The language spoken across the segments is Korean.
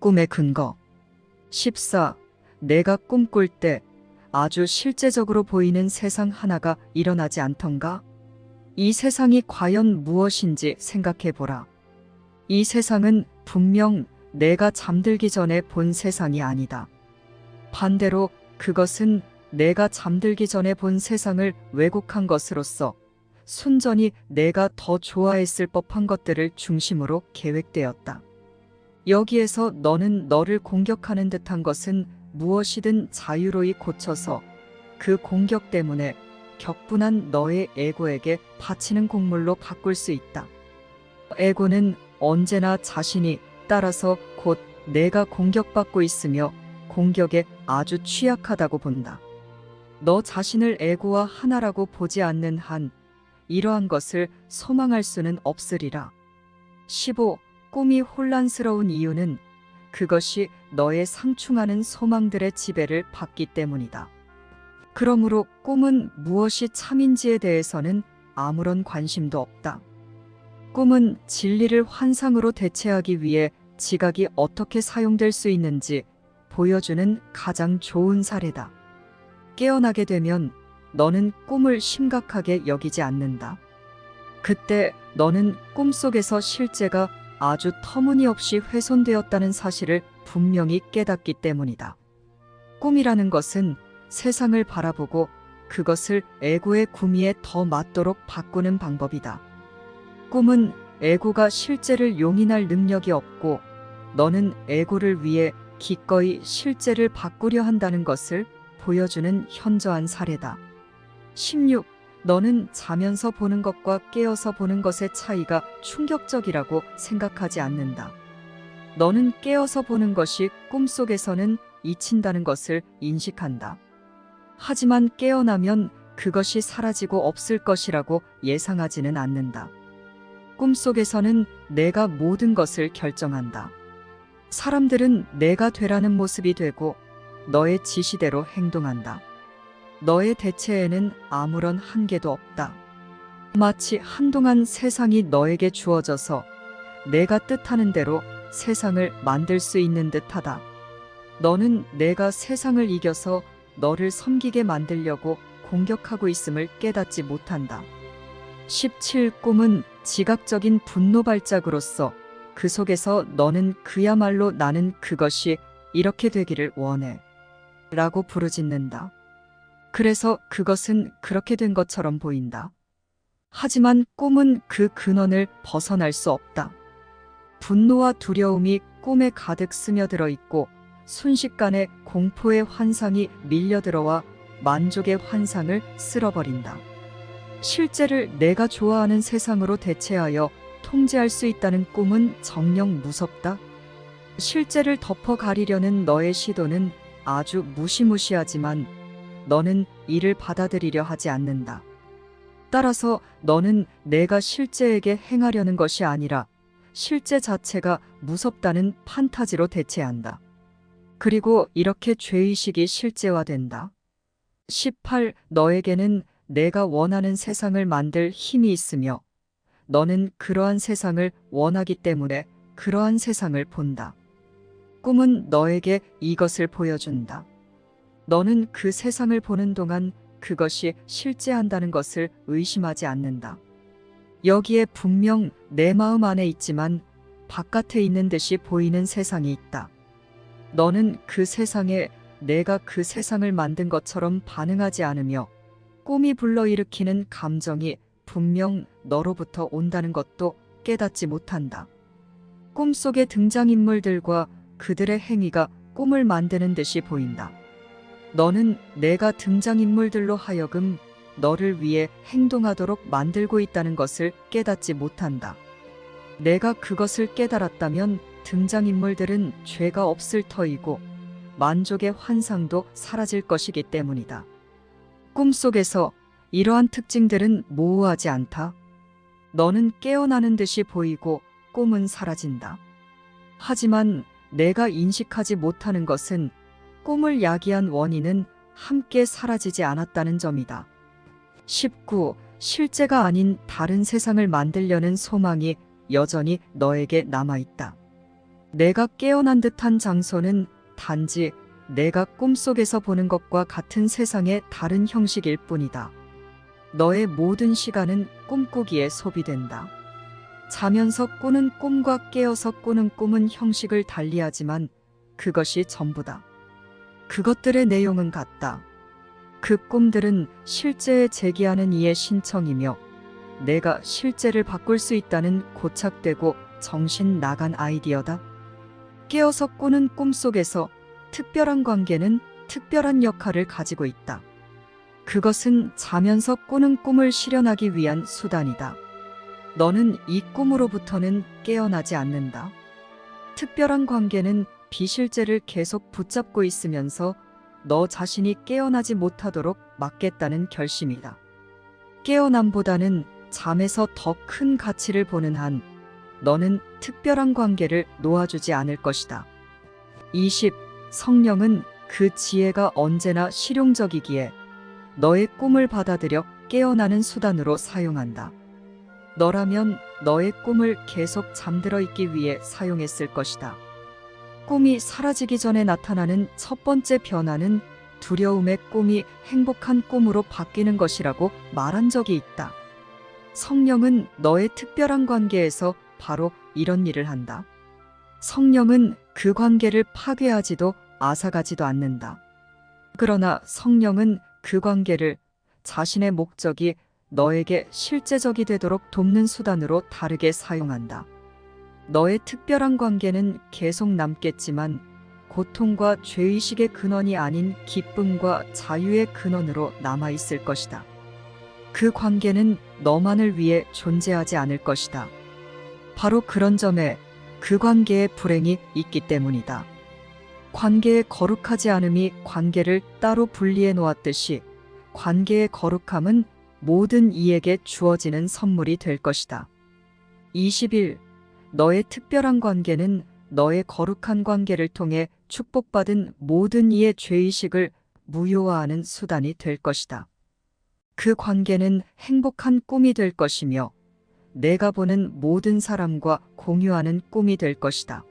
꿈의 근거. 14. 내가 꿈꿀 때 아주 실제적으로 보이는 세상 하나가 일어나지 않던가? 이 세상이 과연 무엇인지 생각해 보라. 이 세상은 분명 내가 잠들기 전에 본 세상이 아니다. 반대로 그것은 내가 잠들기 전에 본 세상을 왜곡한 것으로서 순전히 내가 더 좋아했을 법한 것들을 중심으로 계획되었다. 여기에서 너는 너를 공격하는 듯한 것은 무엇이든 자유로이 고쳐서 그 공격 때문에 격분한 너의 에고에게 바치는 곡물로 바꿀 수 있다. 에고는 언제나 자신이 따라서 곧 내가 공격받고 있으며 공격에 아주 취약하다고 본다. 너 자신을 에고와 하나라고 보지 않는 한 이러한 것을 소망할 수는 없으리라. 15. 꿈이 혼란스러운 이유는 그것이 너의 상충하는 소망들의 지배를 받기 때문이다. 그러므로 꿈은 무엇이 참인지에 대해서는 아무런 관심도 없다. 꿈은 진리를 환상으로 대체하기 위해 지각이 어떻게 사용될 수 있는지 보여주는 가장 좋은 사례다. 깨어나게 되면 너는 꿈을 심각하게 여기지 않는다. 그때 너는 꿈속에서 실제가 아주 터무니없이 훼손되었다는 사실을 분명히 깨닫기 때문이다. 꿈이라는 것은 세상을 바라보고 그것을 에고의 구미에 더 맞도록 바꾸는 방법이다. 꿈은 에고가 실제를 용인할 능력이 없고 너는 에고를 위해 기꺼이 실제를 바꾸려 한다는 것을 보여주는 현저한 사례다. 16. 너는 자면서 보는 것과 깨어서 보는 것의 차이가 충격적이라고 생각하지 않는다. 너는 깨어서 보는 것이 꿈속에서는 잊힌다는 것을 인식한다. 하지만 깨어나면 그것이 사라지고 없을 것이라고 예상하지는 않는다. 꿈속에서는 내가 모든 것을 결정한다. 사람들은 내가 되라는 모습이 되고 너의 지시대로 행동한다. 너의 대체에는 아무런 한계도 없다. 마치 한동안 세상이 너에게 주어져서 내가 뜻하는 대로 세상을 만들 수 있는 듯하다. 너는 내가 세상을 이겨서 너를 섬기게 만들려고 공격하고 있음을 깨닫지 못한다. 17 꿈은 지각적인 분노 발작으로서 그 속에서 너는 그야말로 나는 그것이 이렇게 되기를 원해. 라고 부르짖는다. 그래서 그것은 그렇게 된 것처럼 보인다. 하지만 꿈은 그 근원을 벗어날 수 없다. 분노와 두려움이 꿈에 가득 스며들어 있고 순식간에 공포의 환상이 밀려들어와 만족의 환상을 쓸어버린다. 실제를 내가 좋아하는 세상으로 대체하여 통제할 수 있다는 꿈은 정녕 무섭다. 실제를 덮어 가리려는 너의 시도는 아주 무시무시하지만 너는 이를 받아들이려 하지 않는다. 따라서 너는 내가 실제에게 행하려는 것이 아니라 실제 자체가 무섭다는 판타지로 대체한다. 그리고 이렇게 죄의식이 실제화된다. 18. 너에게는 내가 원하는 세상을 만들 힘이 있으며 너는 그러한 세상을 원하기 때문에 그러한 세상을 본다. 꿈은 너에게 이것을 보여준다. 너는 그 세상을 보는 동안 그것이 실제한다는 것을 의심하지 않는다. 여기에 분명 내 마음 안에 있지만 바깥에 있는 듯이 보이는 세상이 있다. 너는 그 세상에 내가 그 세상을 만든 것처럼 반응하지 않으며 꿈이 불러일으키는 감정이 분명 너로부터 온다는 것도 깨닫지 못한다. 꿈속의 등장인물들과 그들의 행위가 꿈을 만드는 듯이 보인다. 너는 내가 등장인물들로 하여금 너를 위해 행동하도록 만들고 있다는 것을 깨닫지 못한다. 내가 그것을 깨달았다면 등장인물들은 죄가 없을 터이고 만족의 환상도 사라질 것이기 때문이다. 꿈속에서 이러한 특징들은 모호하지 않다. 너는 깨어나는 듯이 보이고 꿈은 사라진다. 하지만 내가 인식하지 못하는 것은 꿈을 야기한 원인은 함께 사라지지 않았다는 점이다. 19. 실제가 아닌 다른 세상을 만들려는 소망이 여전히 너에게 남아있다. 내가 깨어난 듯한 장소는 단지 내가 꿈속에서 보는 것과 같은 세상의 다른 형식일 뿐이다. 너의 모든 시간은 꿈꾸기에 소비된다. 자면서 꾸는 꿈과 깨어서 꾸는 꿈은 형식을 달리하지만 그것이 전부다. 그것들의 내용은 같다. 그 꿈들은 실제에 제기하는 이의 신청이며 내가 실제를 바꿀 수 있다는 고착되고 정신 나간 아이디어다. 깨어서 꾸는 꿈 속에서 특별한 관계는 특별한 역할을 가지고 있다. 그것은 자면서 꾸는 꿈을 실현하기 위한 수단이다. 너는 이 꿈으로부터는 깨어나지 않는다. 특별한 관계는 비실제를 계속 붙잡고 있으면서 너 자신이 깨어나지 못하도록 막겠다는 결심이다. 깨어남보다는 잠에서 더 큰 가치를 보는 한 너는 특별한 관계를 놓아주지 않을 것이다. 20. 성령은 그 지혜가 언제나 실용적이기에 너의 꿈을 받아들여 깨어나는 수단으로 사용한다. 너라면 너의 꿈을 계속 잠들어 있기 위해 사용했을 것이다. 꿈이 사라지기 전에 나타나는 첫 번째 변화는 두려움의 꿈이 행복한 꿈으로 바뀌는 것이라고 말한 적이 있다. 성령은 너의 특별한 관계에서 바로 이런 일을 한다. 성령은 그 관계를 파괴하지도 앗아가지도 않는다. 그러나 성령은 그 관계를 자신의 목적이 너에게 실제적이 되도록 돕는 수단으로 다르게 사용한다. 너의 특별한 관계는 계속 남겠지만 고통과 죄의식의 근원이 아닌 기쁨과 자유의 근원으로 남아있을 것이다. 그 관계는 너만을 위해 존재하지 않을 것이다. 바로 그런 점에 그 관계의 불행이 있기 때문이다. 관계의 거룩하지 않음이 관계를 따로 분리해 놓았듯이 관계의 거룩함은 모든 이에게 주어지는 선물이 될 것이다. 20일 너의 특별한 관계는 너의 거룩한 관계를 통해 축복받은 모든 이의 죄의식을 무효화하는 수단이 될 것이다. 그 관계는 행복한 꿈이 될 것이며 내가 보는 모든 사람과 공유하는 꿈이 될 것이다.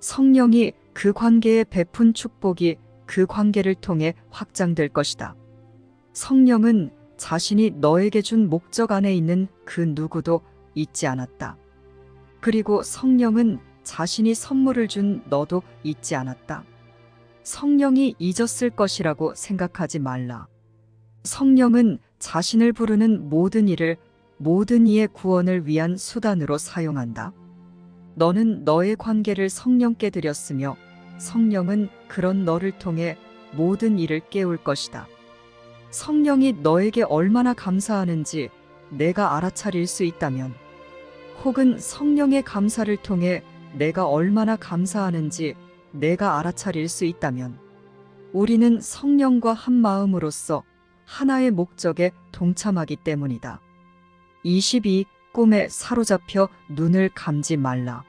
성령이 그 관계에 베푼 축복이 그 관계를 통해 확장될 것이다. 성령은 자신이 너에게 준 목적 안에 있는 그 누구도 잊지 않았다. 그리고 성령은 자신이 선물을 준 너도 잊지 않았다. 성령이 잊었을 것이라고 생각하지 말라. 성령은 자신을 부르는 모든 일을 모든 이의 구원을 위한 수단으로 사용한다. 너는 너의 관계를 성령께 드렸으며 성령은 그런 너를 통해 모든 일을 깨울 것이다. 성령이 너에게 얼마나 감사하는지 내가 알아차릴 수 있다면, 혹은 성령의 감사를 통해 내가 얼마나 감사하는지 내가 알아차릴 수 있다면, 우리는 성령과 한 마음으로서 하나의 목적에 동참하기 때문이다. 22. 꿈에 사로잡혀 눈을 감지 말라.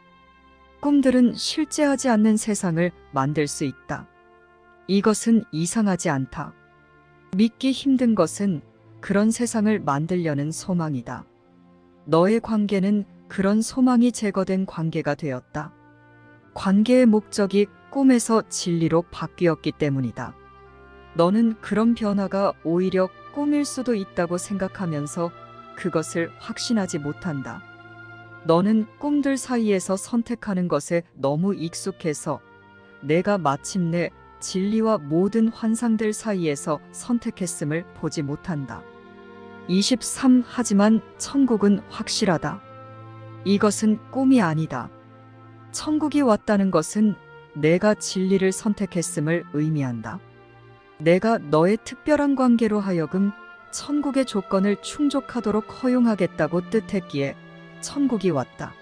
꿈들은 실제하지 않는 세상을 만들 수 있다. 이것은 이상하지 않다. 믿기 힘든 것은 그런 세상을 만들려는 소망이다. 너의 관계는 그런 소망이 제거된 관계가 되었다. 관계의 목적이 꿈에서 진리로 바뀌었기 때문이다. 너는 그런 변화가 오히려 꿈일 수도 있다고 생각하면서 그것을 확신하지 못한다. 너는 꿈들 사이에서 선택하는 것에 너무 익숙해서 내가 마침내 진리와 모든 환상들 사이에서 선택했음을 보지 못한다. 23. 하지만 천국은 확실하다. 이것은 꿈이 아니다. 천국이 왔다는 것은 내가 진리를 선택했음을 의미한다. 내가 너의 특별한 관계로 하여금 천국의 조건을 충족하도록 허용하겠다고 뜻했기에 천국이 왔다.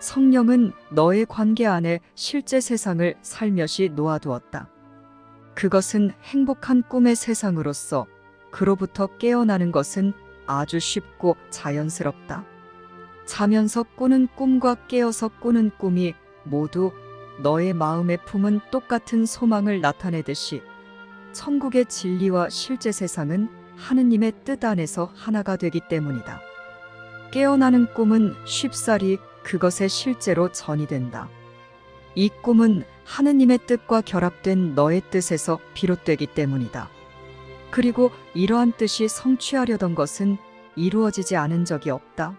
성령은 너의 관계 안에 실제 세상을 살며시 놓아두었다. 그것은 행복한 꿈의 세상으로서 그로부터 깨어나는 것은 아주 쉽고 자연스럽다. 자면서 꾸는 꿈과 깨어서 꾸는 꿈이 모두 너의 마음에 품은 똑같은 소망을 나타내듯이 천국의 진리와 실제 세상은 하느님의 뜻 안에서 하나가 되기 때문이다. 깨어나는 꿈은 쉽사리 그것의 실제로 전이 된다. 이 꿈은 하느님의 뜻과 결합된 너의 뜻에서 비롯되기 때문이다. 그리고 이러한 뜻이 성취하려던 것은 이루어지지 않은 적이 없다.